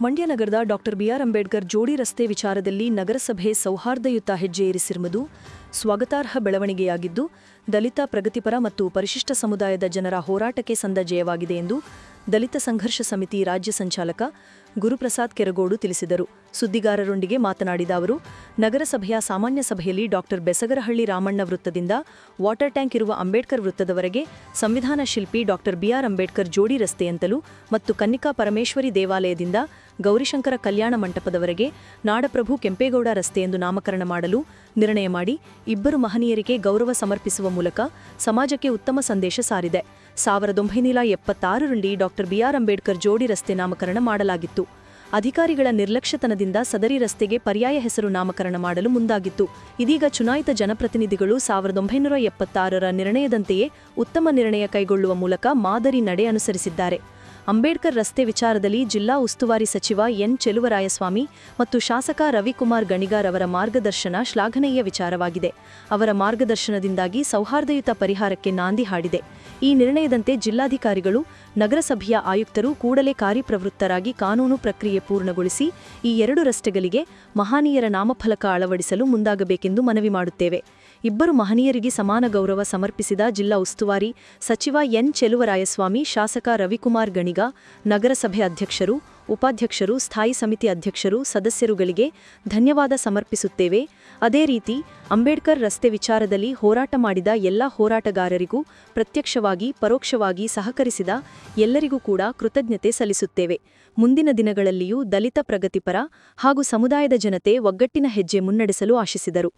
ಮಂಡ್ಯ ನಗರದ doctor B R Ambedkar ಜೋಡಿ ರಸ್ತೆ ವಿಚಾರದಲ್ಲಿ ನಗರಸಭೆ ಸೌಹಾರ್ದಯುತ ಹೆಜ್ಜೆ ಇರಿಸಿರುವುದು ಸ್ವಾಗತಾರ್ಹ ಬೆಳವಣಿಗೆಯಾಗಿದ್ದು, ದಲಿತ ಪ್ರಗತಿಪರ ಮತ್ತು ಪರಿಶಿಷ್ಟ ಸಮುದಾಯದ ಜನರ ಹೋರಾಟಕ್ಕೆ ಸಂದ ಜಯವಾಗಿದೆ ಎಂದು ದಲಿತ ಸಂಘರ್ಷ ಸಮಿತಿ ರಾಜ್ಯ ಸಂಚಾಲಕ ಗುರುಪ್ರಸಾದ್ ಕೆರಗೋಡು ತಿಳಿಸಿದರು. ಸುದ್ದಿಗಾರರೊಂದಿಗೆ ಮಾತನಾಡಿದ ಅವರು, ನಗರಸಭೆಯ ಸಾಮಾನ್ಯ ಸಭೆಯಲ್ಲಿ ಡಾಕ್ಟರ್ ಬೆಸಗರಹಳ್ಳಿ ರಾಮಣ್ಣ ವೃತ್ತದಿಂದ ವಾಟರ್ ಟ್ಯಾಂಕ್ ಇರುವ ಅಂಬೇಡ್ಕರ್ ವೃತ್ತದವರೆಗೆ ಸಂವಿಧಾನ ಶಿಲ್ಪಿ ಡಾಕ್ಟರ್ ಬಿಆರ್ ಅಂಬೇಡ್ಕರ್ ಜೋಡಿ ರಸ್ತೆಯಂತಲೂ ಮತ್ತು ಕನ್ನಿಕಾ ಪರಮೇಶ್ವರಿ ದೇವಾಲಯದಿಂದ ಗೌರಿಶಂಕರ ಕಲ್ಯಾಣ ಮಂಟಪದವರೆಗೆ ನಾಡಪ್ರಭು ಕೆಂಪೇಗೌಡ ರಸ್ತೆ ಎಂದು ನಾಮಕರಣ ಮಾಡಲು ನಿರ್ಣಯ ಮಾಡಿ ಇಬ್ಬರು ಮಹನೀಯರಿಗೆ ಗೌರವ ಸಮರ್ಪಿಸುವ ಮೂಲಕ ಸಮಾಜಕ್ಕೆ ಉತ್ತಮ ಸಂದೇಶ ಸಾರಿದೆ. ಸಾವಿರದ ಒಂಬೈನೂರ ಎಪ್ಪತ್ತಾರರಲ್ಲಿ ಡಾಕ್ಟರ್ ಬಿಆರ್ ಅಂಬೇಡ್ಕರ್ ಜೋಡಿ ರಸ್ತೆ ನಾಮಕರಣ ಮಾಡಲಾಗಿತ್ತು. ಅಧಿಕಾರಿಗಳ ನಿರ್ಲಕ್ಷ್ಯತನದಿಂದ ಸದರಿ ರಸ್ತೆಗೆ ಪರ್ಯಾಯ ಹೆಸರು ನಾಮಕರಣ ಮಾಡಲು ಮುಂದಾಗಿತ್ತು. ಇದೀಗ ಚುನಾಯಿತ ಜನಪ್ರತಿನಿಧಿಗಳು ಸಾವಿರದ ಒಂಬೈನೂರ ಎಪ್ಪತ್ತಾರರ ನಿರ್ಣಯದಂತೆಯೇ ಉತ್ತಮ ನಿರ್ಣಯ ಕೈಗೊಳ್ಳುವ ಮೂಲಕ ಮಾದರಿ ನಡೆ ಅನುಸರಿಸಿದ್ದಾರೆ. ಅಂಬೇಡ್ಕರ್ ರಸ್ತೆ ವಿಚಾರದಲ್ಲಿ ಜಿಲ್ಲಾ ಉಸ್ತುವಾರಿ ಸಚಿವ ಎನ್ ಚೆಲುವರಾಯಸ್ವಾಮಿ ಮತ್ತು ಶಾಸಕ ರವಿಕುಮಾರ್ ಗಣಿಗಾರ್ ಅವರ ಮಾರ್ಗದರ್ಶನ ಶ್ಲಾಘನೀಯ ವಿಚಾರವಾಗಿದೆ. ಅವರ ಮಾರ್ಗದರ್ಶನದಿಂದಾಗಿ ಸೌಹಾರ್ದಯುತ ಪರಿಹಾರಕ್ಕೆ ನಾಂದಿ ಹಾಡಿದೆ. ಈ ನಿರ್ಣಯದಂತೆ ಜಿಲ್ಲಾಧಿಕಾರಿಗಳು, ನಗರಸಭೆಯ ಆಯುಕ್ತರು ಕೂಡಲೇ ಕಾರ್ಯಪ್ರವೃತ್ತರಾಗಿ ಕಾನೂನು ಪ್ರಕ್ರಿಯೆ ಪೂರ್ಣಗೊಳಿಸಿ, ಈ ಎರಡು ರಸ್ತೆಗಳಿಗೆ ಮಹಾನೀಯರ ನಾಮಫಲಕ ಅಳವಡಿಸಲು ಮುಂದಾಗಬೇಕೆಂದು ಮನವಿ ಮಾಡುತ್ತೇವೆ. ಇಬ್ಬರು ಮಹನೀಯರಿಗೆ ಸಮಾನ ಗೌರವ ಸಮರ್ಪಿಸಿದ ಜಿಲ್ಲಾ ಉಸ್ತುವಾರಿ ಸಚಿವ ಎನ್ ಚೆಲುವರಾಯಸ್ವಾಮಿ, ಶಾಸಕ ರವಿಕುಮಾರ್ ಗಣಿಗ, ನಗರಸಭೆ ಅಧ್ಯಕ್ಷರು, ಉಪಾಧ್ಯಕ್ಷರು, ಸ್ಥಾಯಿ ಸಮಿತಿ ಅಧ್ಯಕ್ಷರು, ಸದಸ್ಯರುಗಳಿಗೆ ಧನ್ಯವಾದ ಸಮರ್ಪಿಸುತ್ತೇವೆ. ಅದೇ ರೀತಿ ಅಂಬೇಡ್ಕರ್ ರಸ್ತೆ ವಿಚಾರದಲ್ಲಿ ಹೋರಾಟ ಮಾಡಿದ ಎಲ್ಲ ಹೋರಾಟಗಾರರಿಗೂ ಪ್ರತ್ಯಕ್ಷವಾಗಿ, ಪರೋಕ್ಷವಾಗಿ ಸಹಕರಿಸಿದ ಎಲ್ಲರಿಗೂ ಕೂಡ ಕೃತಜ್ಞತೆ ಸಲ್ಲಿಸುತ್ತೇವೆ. ಮುಂದಿನ ದಿನಗಳಲ್ಲಿಯೂ ದಲಿತ ಪ್ರಗತಿಪರ ಹಾಗೂ ಸಮುದಾಯದ ಜನತೆ ಒಗ್ಗಟ್ಟಿನ ಹೆಜ್ಜೆ ಮುನ್ನಡೆಸಲು ಆಶಿಸಿದರು.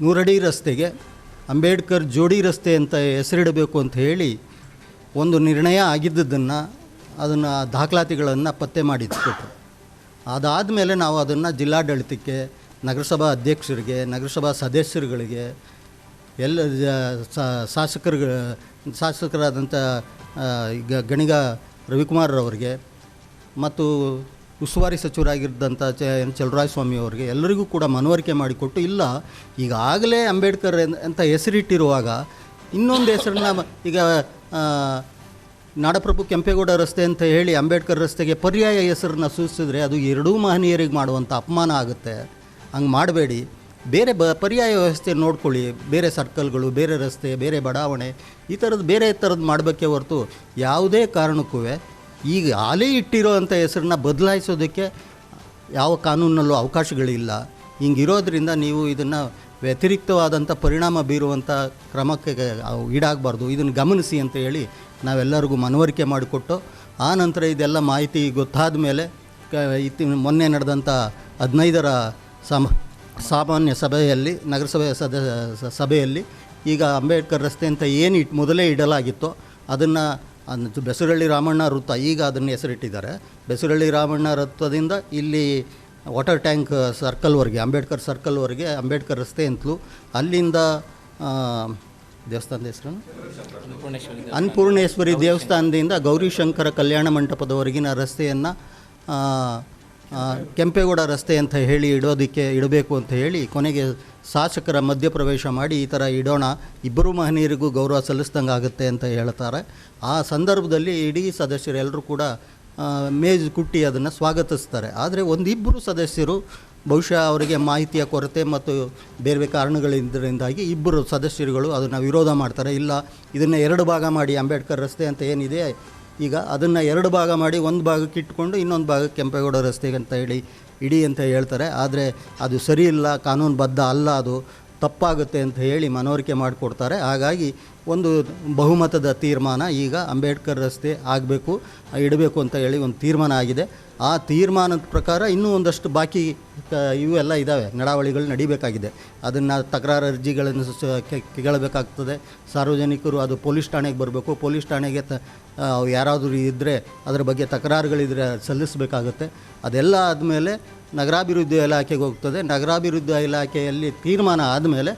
ನೂರಡಿ ರಸ್ತೆಗೆ ಅಂಬೇಡ್ಕರ್ ಜೋಡಿ ರಸ್ತೆ ಅಂತ ಹೆಸರಿಡಬೇಕು ಅಂತ ಹೇಳಿ ಒಂದು ನಿರ್ಣಯ ಆಗಿದ್ದದನ್ನು ಅದನ್ನು ದಾಖಲಾತಿಗಳನ್ನು ಪತ್ತೆ ಮಾಡಿಸ್ಕೊಟ್ರು. ಅದಾದ ಮೇಲೆ ನಾವು ಅದನ್ನು ಜಿಲ್ಲಾಡಳಿತಕ್ಕೆ, ನಗರಸಭಾ ಅಧ್ಯಕ್ಷರಿಗೆ, ನಗರಸಭಾ ಸದಸ್ಯರುಗಳಿಗೆ, ಎಲ್ಲ ಶಾಸಕರು ಶಾಸಕರಾದಂಥ ಈಗ ಗಣಿಗ ರವಿಕುಮಾರ್ರವ್ರಿಗೆ ಮತ್ತು ಉಸ್ತುವಾರಿ ಸಚಿವರಾಗಿದ್ದಂಥ ಚ ಎನ್ ಚಲರಾಯಸ್ವಾಮಿ ಅವರಿಗೆ ಎಲ್ಲರಿಗೂ ಕೂಡ ಮನವರಿಕೆ ಮಾಡಿಕೊಟ್ಟು, ಇಲ್ಲ ಈಗಾಗಲೇ ಅಂಬೇಡ್ಕರ್ ಅಂತ ಹೆಸರಿಟ್ಟಿರುವಾಗ ಇನ್ನೊಂದು ಹೆಸರನ್ನ ಈಗ ನಾಡಪ್ರಭು ಕೆಂಪೇಗೌಡ ರಸ್ತೆ ಅಂತ ಹೇಳಿ ಅಂಬೇಡ್ಕರ್ ರಸ್ತೆಗೆ ಪರ್ಯಾಯ ಹೆಸರನ್ನ ಸೂಚಿಸಿದ್ರೆ ಅದು ಎರಡೂ ಮಹನೀಯರಿಗೆ ಮಾಡುವಂಥ ಅಪಮಾನ ಆಗುತ್ತೆ. ಹಂಗೆ ಮಾಡಬೇಡಿ. ಬೇರೆ ಬ, ಪರ್ಯಾಯ ವ್ಯವಸ್ಥೆ ನೋಡ್ಕೊಳ್ಳಿ. ಬೇರೆ ಸರ್ಕಲ್ಗಳು, ಬೇರೆ ರಸ್ತೆ, ಬೇರೆ ಬಡಾವಣೆ, ಈ ಥರದ್ದು ಬೇರೆ ಥರದ್ದು ಮಾಡಬೇಕೇ ಹೊರತು ಯಾವುದೇ ಕಾರಣಕ್ಕೂ ಈಗ ಹಾಲೇ ಇಟ್ಟಿರೋವಂಥ ಹೆಸರನ್ನ ಬದಲಾಯಿಸೋದಕ್ಕೆ ಯಾವ ಕಾನೂನಲ್ಲೂ ಅವಕಾಶಗಳಿಲ್ಲ. ಹಿಂಗಿರೋದ್ರಿಂದ ನೀವು ಇದನ್ನು ವ್ಯತಿರಿಕ್ತವಾದಂಥ ಪರಿಣಾಮ ಬೀರುವಂಥ ಕ್ರಮಕ್ಕೆ ಈಡಾಗಬಾರ್ದು. ಇದನ್ನು ಗಮನಿಸಿ ಅಂತ ಹೇಳಿ ನಾವೆಲ್ಲರಿಗೂ ಮನವರಿಕೆ ಮಾಡಿಕೊಟ್ಟು, ಆ ನಂತರ ಇದೆಲ್ಲ ಮಾಹಿತಿ ಗೊತ್ತಾದ ಮೇಲೆ ಇತ್ತಿ, ಮೊನ್ನೆ ನಡೆದಂಥ ಹದಿನೈದರ ಸಮ, ಸಾಮಾನ್ಯ ಸಭೆಯಲ್ಲಿ, ನಗರಸಭೆ ಸದ ಸಭೆಯಲ್ಲಿ ಈಗ ಅಂಬೇಡ್ಕರ್ ರಸ್ತೆ ಅಂತ ಏನು ಇಟ್, ಮೊದಲೇ ಇಡಲಾಗಿತ್ತೋ, ಅದನ್ನು ಅನ್- ಬೆಸರಳ್ಳಿ ರಾಮಣ್ಣ ವೃತ್ತ ಈಗ ಅದನ್ನು ಹೆಸರಿಟ್ಟಿದ್ದಾರೆ. ಬೆಸರಳ್ಳಿ ರಾಮಣ್ಣ ವೃತ್ತದಿಂದ ಇಲ್ಲಿ ವಾಟರ್ ಟ್ಯಾಂಕ್ ಸರ್ಕಲ್ವರೆಗೆ ಅಂಬೇಡ್ಕರ್ ಸರ್ಕಲ್ವರೆಗೆ ಅಂಬೇಡ್ಕರ್ ರಸ್ತೆ ಅಂತಲೂ ಅಲ್ಲಿಂದ ದೇವಸ್ಥಾನದ ಹೆಸರು? ಅನ್ನಪೂರ್ಣೇಶ್ವರಿ ದೇವಸ್ಥಾನದಿಂದ ಗೌರಿಶಂಕರ ಕಲ್ಯಾಣ ಮಂಟಪದವರೆಗಿನ ರಸ್ತೆಯನ್ನು ಕೆಂಪೇಗೌಡ ರಸ್ತೆ ಅಂತ ಹೇಳಿ ಇಡೋದಕ್ಕೆ ಇಡಬೇಕು ಅಂತ ಹೇಳಿ ಕೊನೆಗೆ ಶಾಸಕರ ಮಧ್ಯಪ್ರವೇಶ ಮಾಡಿ ಈ ಥರ ಇಡೋಣ, ಇಬ್ಬರು ಮಹನೀಯರಿಗೂ ಗೌರವ ಸಲ್ಲಿಸ್ದಂಗೆ ಆಗುತ್ತೆ ಅಂತ ಹೇಳ್ತಾರೆ. ಆ ಸಂದರ್ಭದಲ್ಲಿ ಇಡೀ ಸದಸ್ಯರೆಲ್ಲರೂ ಕೂಡ ಮೇಜ್ ಕುಟ್ಟಿ ಅದನ್ನು ಸ್ವಾಗತಿಸ್ತಾರೆ. ಆದರೆ ಒಂದಿಬ್ಬರು ಸದಸ್ಯರು ಬಹುಶಃ ಅವರಿಗೆ ಮಾಹಿತಿಯ ಕೊರತೆ ಮತ್ತು ಬೇರೆ ಬೇರೆ ಕಾರಣಗಳಿಂದರಿಂದಾಗಿ ಇಬ್ಬರು ಸದಸ್ಯರುಗಳು ಅದನ್ನು ವಿರೋಧ ಮಾಡ್ತಾರೆ. ಇಲ್ಲ, ಇದನ್ನು ಎರಡು ಭಾಗ ಮಾಡಿ ಅಂಬೇಡ್ಕರ್ ರಸ್ತೆ ಅಂತ ಏನಿದೆ ಈಗ ಅದನ್ನು ಎರಡು ಭಾಗ ಮಾಡಿ ಒಂದು ಭಾಗಕ್ಕೆ ಇಟ್ಕೊಂಡು ಇನ್ನೊಂದು ಭಾಗಕ್ಕೆ ಕೆಂಪೇಗೌಡ ರಸ್ತೆಗೆ ಅಂತ ಹೇಳಿ ಇಡಿ ಅಂತ ಹೇಳ್ತಾರೆ. ಆದರೆ ಅದು ಸರಿ ಇಲ್ಲ, ಕಾನೂನುಬದ್ಧ ಅಲ್ಲ, ಅದು ತಪ್ಪಾಗುತ್ತೆ ಅಂತ ಹೇಳಿ ಮನವರಿಕೆ ಮಾಡಿಕೊಡ್ತಾರೆ. ಹಾಗಾಗಿ ಒಂದು ಬಹುಮತದ ತೀರ್ಮಾನ ಈಗ ಅಂಬೇಡ್ಕರ್ ರಸ್ತೆ ಆಗಬೇಕು, ಇಡಬೇಕು ಅಂತ ಹೇಳಿ ಒಂದು ತೀರ್ಮಾನ ಆಗಿದೆ. ಆ ತೀರ್ಮಾನದ ಪ್ರಕಾರ ಇನ್ನೂ ಒಂದಷ್ಟು ಬಾಕಿ ಇವೆಲ್ಲ ಇದ್ದಾವೆ ನಡಾವಳಿಗಳು ನಡಿಬೇಕಾಗಿದೆ. ಅದನ್ನು ತಕರಾರು ಅರ್ಜಿಗಳನ್ನು ಕೇಳಬೇಕಾಗ್ತದೆ. ಸಾರ್ವಜನಿಕರು ಅದು ಪೊಲೀಸ್ ಠಾಣೆಗೆ ಬರಬೇಕು. ಪೊಲೀಸ್ ಠಾಣೆಗೆ ತ ಯಾರಾದರೂ ಇದ್ದರೆ ಅದರ ಬಗ್ಗೆ ತಕರಾರುಗಳಿದ್ರೆ ಸಲ್ಲಿಸಬೇಕಾಗುತ್ತೆ. ಅದೆಲ್ಲ ಆದಮೇಲೆ ನಗರಾಭಿವೃದ್ಧಿ ಇಲಾಖೆಗೆ ಹೋಗ್ತದೆ. ನಗರಾಭಿವೃದ್ಧಿ ಇಲಾಖೆಯಲ್ಲಿ ತೀರ್ಮಾನ ಆದಮೇಲೆ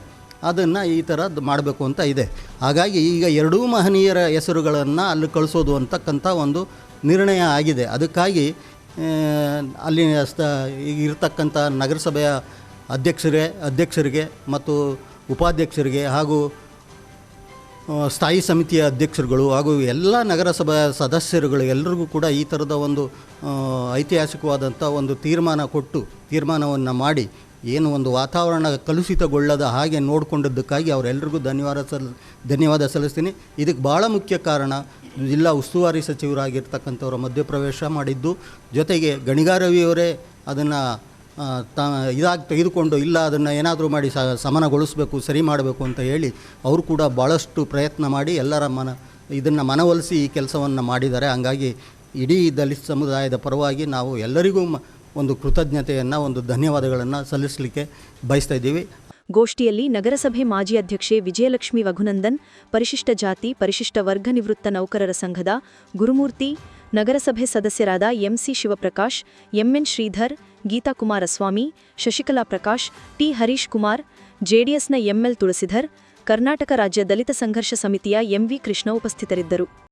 ಅದನ್ನು ಈ ಥರದ್ದು ಮಾಡಬೇಕು ಅಂತ ಇದೆ. ಹಾಗಾಗಿ ಈಗ ಎರಡೂ ಮಹನೀಯರ ಹೆಸರುಗಳನ್ನು ಅಲ್ಲಿ ಕಳಿಸೋದು ಅಂತಕ್ಕಂಥ ಒಂದು ನಿರ್ಣಯ ಆಗಿದೆ. ಅದಕ್ಕಾಗಿ ಅಲ್ಲಿ ಈಗ ಇರತಕ್ಕಂಥ ನಗರಸಭೆಯ ಅಧ್ಯಕ್ಷರೇ, ಅಧ್ಯಕ್ಷರಿಗೆ ಮತ್ತು ಉಪಾಧ್ಯಕ್ಷರಿಗೆ ಹಾಗೂ ಸ್ಥಾಯಿ ಸಮಿತಿಯ ಅಧ್ಯಕ್ಷರುಗಳು ಹಾಗೂ ಎಲ್ಲ ನಗರಸಭೆಯ ಸದಸ್ಯರುಗಳು ಎಲ್ಲರಿಗೂ ಕೂಡ ಈ ಥರದ ಒಂದು ಐತಿಹಾಸಿಕವಾದಂಥ ಒಂದು ತೀರ್ಮಾನ ಕೊಟ್ಟು, ತೀರ್ಮಾನವನ್ನು ಮಾಡಿ ಏನು ಒಂದು ವಾತಾವರಣ ಕಲುಷಿತಗೊಳ್ಳದ ಹಾಗೆ ನೋಡಿಕೊಂಡದ್ದಕ್ಕಾಗಿ ಅವರೆಲ್ಲರಿಗೂ ಧನ್ಯವಾದ ಸಲ್, ಧನ್ಯವಾದ ಸಲ್ಲಿಸ್ತೀನಿ. ಇದಕ್ಕೆ ಭಾಳ ಮುಖ್ಯ ಕಾರಣ ಜಿಲ್ಲಾ ಉಸ್ತುವಾರಿ ಸಚಿವರಾಗಿರ್ತಕ್ಕಂಥವ್ರ ಮಧ್ಯಪ್ರವೇಶ ಮಾಡಿದ್ದು, ಜೊತೆಗೆ ಗಣಿಗಾರವಿಯವರೇ ಅದನ್ನು ತ, ಇದಾಗಿ ತೆಗೆದುಕೊಂಡು ಇಲ್ಲ ಅದನ್ನು ಏನಾದರೂ ಮಾಡಿ ಸಮನಗೊಳಿಸಬೇಕು, ಸರಿ ಮಾಡಬೇಕು ಅಂತ ಹೇಳಿ ಅವರು ಕೂಡ ಭಾಳಷ್ಟು ಪ್ರಯತ್ನ ಮಾಡಿ ಎಲ್ಲರ ಮನ, ಇದನ್ನು ಮನವೊಲಿಸಿ ಈ ಕೆಲಸವನ್ನು ಮಾಡಿದ್ದಾರೆ. ಹಂಗಾಗಿ ಇಡೀ ದಲಿತ ಸಮುದಾಯದ ಪರವಾಗಿ ನಾವು ಎಲ್ಲರಿಗೂ ಒಂದು ಕೃತಜ್ಞತೆಯನ್ನು, ಒಂದು ಧನ್ಯವಾದಗಳನ್ನು ಸಲ್ಲಿಸಲಿಕ್ಕೆ ಬಯಸ್ತಾ ಇದ್ದೀವಿ. ಗೋಷ್ಠಿಯಲ್ಲಿ ನಗರಸಭೆ ಮಾಜಿ ಅಧ್ಯಕ್ಷೆ ವಿಜಯಲಕ್ಷ್ಮಿ ರಘುನಂದನ್ ಪರಿಶಿಷ್ಟ ಜಾತಿ, ಪರಿಶಿಷ್ಟ ವರ್ಗ ನಿವೃತ್ತ ನೌಕರರ ಸಂಘದ ಗುರುಮೂರ್ತಿ, ನಗರಸಭೆ ಸದಸ್ಯರಾದ M C Shivaprakash, M N Sridhar, Geetha Kumaraswamy, Shashikala Prakash, T Harish Kumar, ಜೆಡಿಎಸ್ನ ಎಂಎಲ್ ತುಳಸಿಧರ್, ಕರ್ನಾಟಕ ರಾಜ್ಯ ದಲಿತ ಸಂಘರ್ಷ ಸಮಿತಿಯ ಎಂವಿ ಕೃಷ್ಣ ಉಪಸ್ಥಿತರಿದ್ದರು.